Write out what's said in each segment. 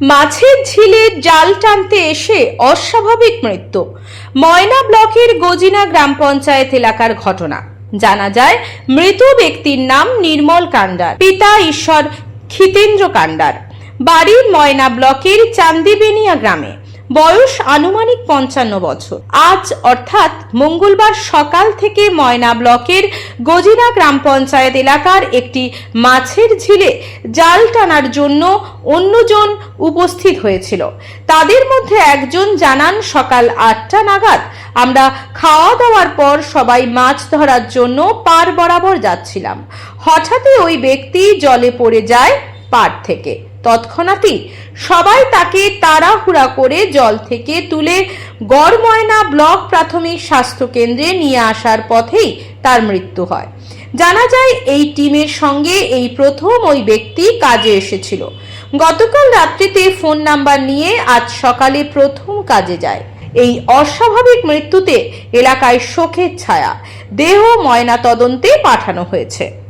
মাছের ঝিলে জাল টানতে এসে অস্বাভাবিক মৃত্যু। ময়না ব্লকের গজিনা গ্রাম পঞ্চায়েত এলাকার ঘটনা। জানা যায়, মৃত ব্যক্তির নাম নির্মল কান্ডার, পিতা ঈশ্বর খিতেন্দ্র কান্ডার। বাড়ির ময়না ব্লকের চান্দিবেনিয়া গ্রামে। বয়স আনুমানিক পঞ্চান্ন বছর। আজ অর্থাৎ মঙ্গলবার সকাল থেকে ময়না ব্লকের গজিনা গ্রাম পঞ্চায়েত এলাকার একটি মাছের ঝিলে জাল টানার জন্য অন্যজন উপস্থিত হয়েছিল। তাদের মধ্যে একজন জানান, সকাল আটটা নাগাদ আমরা খাওয়া দাওয়ার পর সবাই মাছ ধরার জন্য পার বরাবর যাচ্ছিলাম। হঠাৎই ওই ব্যক্তি জলে পড়ে যায় পার থেকে। তৎক্ষণাৎই সবাই তাকে তাড়াহুড়া করে জল থেকে তুলে গড়ময়না ব্লক প্রাথমিক স্বাস্থ্য কেন্দ্রে নিয়ে আসার পথেই তার মৃত্যু হয়। জানা যায়, এই টিমের সঙ্গে এই প্রথম ওই ব্যক্তি কাজে এসেছিল। গতকাল রাত্রিতে ফোন নাম্বার নিয়ে আজ সকালে প্রথম কাজে যায়। এই অস্বাভাবিক মৃত্যুতে এলাকায় শোকের ছায়া, দেহ ময়না তদন্তে পাঠানো হয়েছে।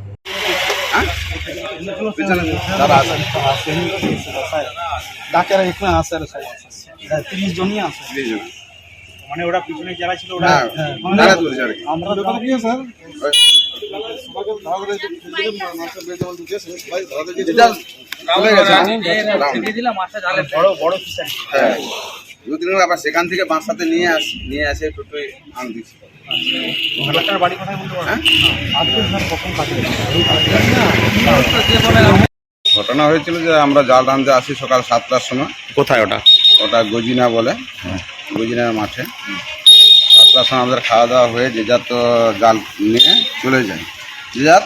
দাদা আসেন ডাক্তার এখানে আছে আর সব আছে হ্যাঁ, তিরিশ জনই আছে মানে ওরা পিছনে যারা ছিল ওরা হ্যাঁ আমরা তো কি স্যার বড় বড় ফিশারি হ্যাঁ দু আবার সেখান থেকে বাঁশাতে নিয়ে আস নিয়ে আসে টোটোয় আন দিচ্ছি। আপনার বাড়ি কোথায় বলতে পারবেন হ্যাঁ? ঘটনা হয়েছিল যে আমরা জাল টানতে আসি সকাল সাতটার সময়। কোথায় ওটা? ওটা গজিনা বলে গজিনার মাঠে। সাতটার সময় আমাদের খাওয়া দাওয়া হয়ে যে যার তো জাল নিয়ে চলে যায়। যে যার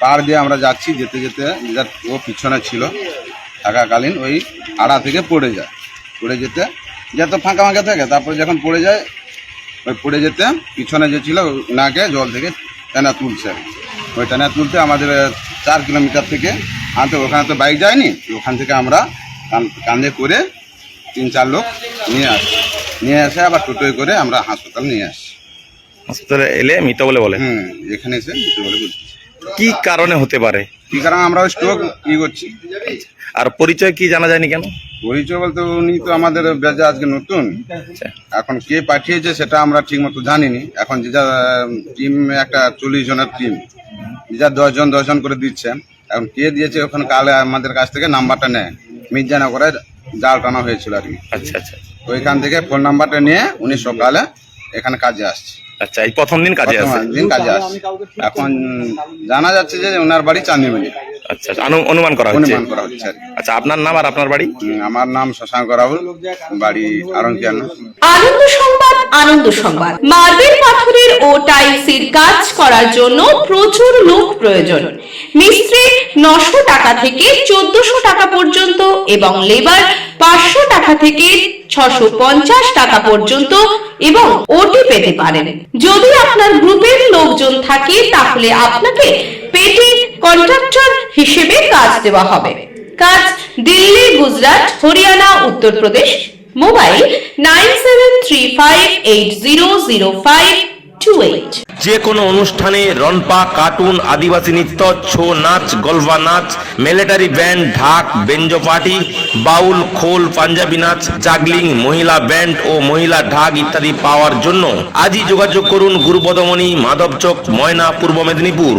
পার দিয়ে আমরা যাচ্ছি যেতে যেতে যে যার ও পিছনে ছিল থাকাকালীন ওই আড়া থেকে পড়ে যায়। পড়ে যেতে। যত ফাঁকা ফাঁকা থাকে তারপরে যখন পড়ে যায় ওই পড়ে যেতে পিছনে যে ছিল নাকে জল থেকে টেনা তুলছে। ওই টেনা তুলতে আমাদের চার কিলোমিটার থেকে আনতে ওখানে তো বাইক যায়নি ওখান থেকে আমরা কাঁধে করে তিন চার লোক নিয়ে আসি নিয়ে আসে আবার টোটোয় করে আমরা হাসপাতাল নিয়ে আসি। হাসপাতালে এলে মৃত বলে বলে? হুম এখানে এসে মৃত্যু বলে বলছি। কি কারণে হতে পারে? কি কারণ আমরা স্ট্রোক ই করছি। আর পরিচয় কি জানা যায়নি কেন? পরিচয় বলতে উনি তো আমাদের বেজা আজকে নতুন। আচ্ছা। এখন কে পাঠিয়েছে সেটা আমরা ঠিক মতো জানিনি। এখন যে যা টিম একটা চল্লিশ জনের টিম যে যা দশজন দশজন করে দিচ্ছে এখন কে দিয়েছে ওখানে কালে আমাদের কাছ থেকে নাম্বারটা নেয়। মির্জানা করে জাল টানা হয়েছিল আর কি। আচ্ছা আচ্ছা ওইখান থেকে ফোন নাম্বারটা নিয়ে উনি সকালে এখানে কাজে আসছে। আচ্ছা এই প্রথম দিন কাজে বর্তমান দিন কাজে আসছে। এখন জানা যাচ্ছে যে ওনার বাড়ি চান্দিমণি আচ্ছা আচ্ছা, অনুমান করা হচ্ছে। অনুমান করা হচ্ছে আর কি। আচ্ছা আপনার নাম আর আপনার বাড়ি? উম, আমার নাম শশাঙ্ক রাহুল বাড়ি আরঙ্কিয়ানা আনন্দ সংবাদ আনন্দ সংবাদ। মার্বেল পাথরের ও টাইলসের কাজ করার জন্য প্রচুর লোক প্রয়োজন। মিস্ত্রি নশো টাকা থেকে চোদ্দশো টাকা পর্যন্ত এবং লেবার পাঁচশো টাকা থেকে ছশো পঞ্চাশ টাকা পর্যন্ত এবং ওটি পেতে পারেন। যদি আপনার গ্রুপের লোকজন থাকে তাহলে আপনাকে পেটি দেওয়া হবে। কাজ দিল্লি, গুজরাট, হরিয়ানা, উত্তরপ্রদেশ, মোবাইল নাইন যে কোনো অনুষ্ঠানে রনপা কার্টুন, আদিবাসী নৃত্য, ছৌ নাচ গলফা নাচ, মিলিটারি ব্যান্ড, ঢাক, বেঞ্জো পার্টি, বাউল, খোল, পাঞ্জাবি নাচ, জাগলিং, মহিলা ব্যান্ড ও মহিলা ঢাক ইত্যাদি পাওয়ার জন্য আজই যোগাযোগ করুন গুরুপদমণি, মাধবচক, ময়না, পূর্ব মেদিনীপুর।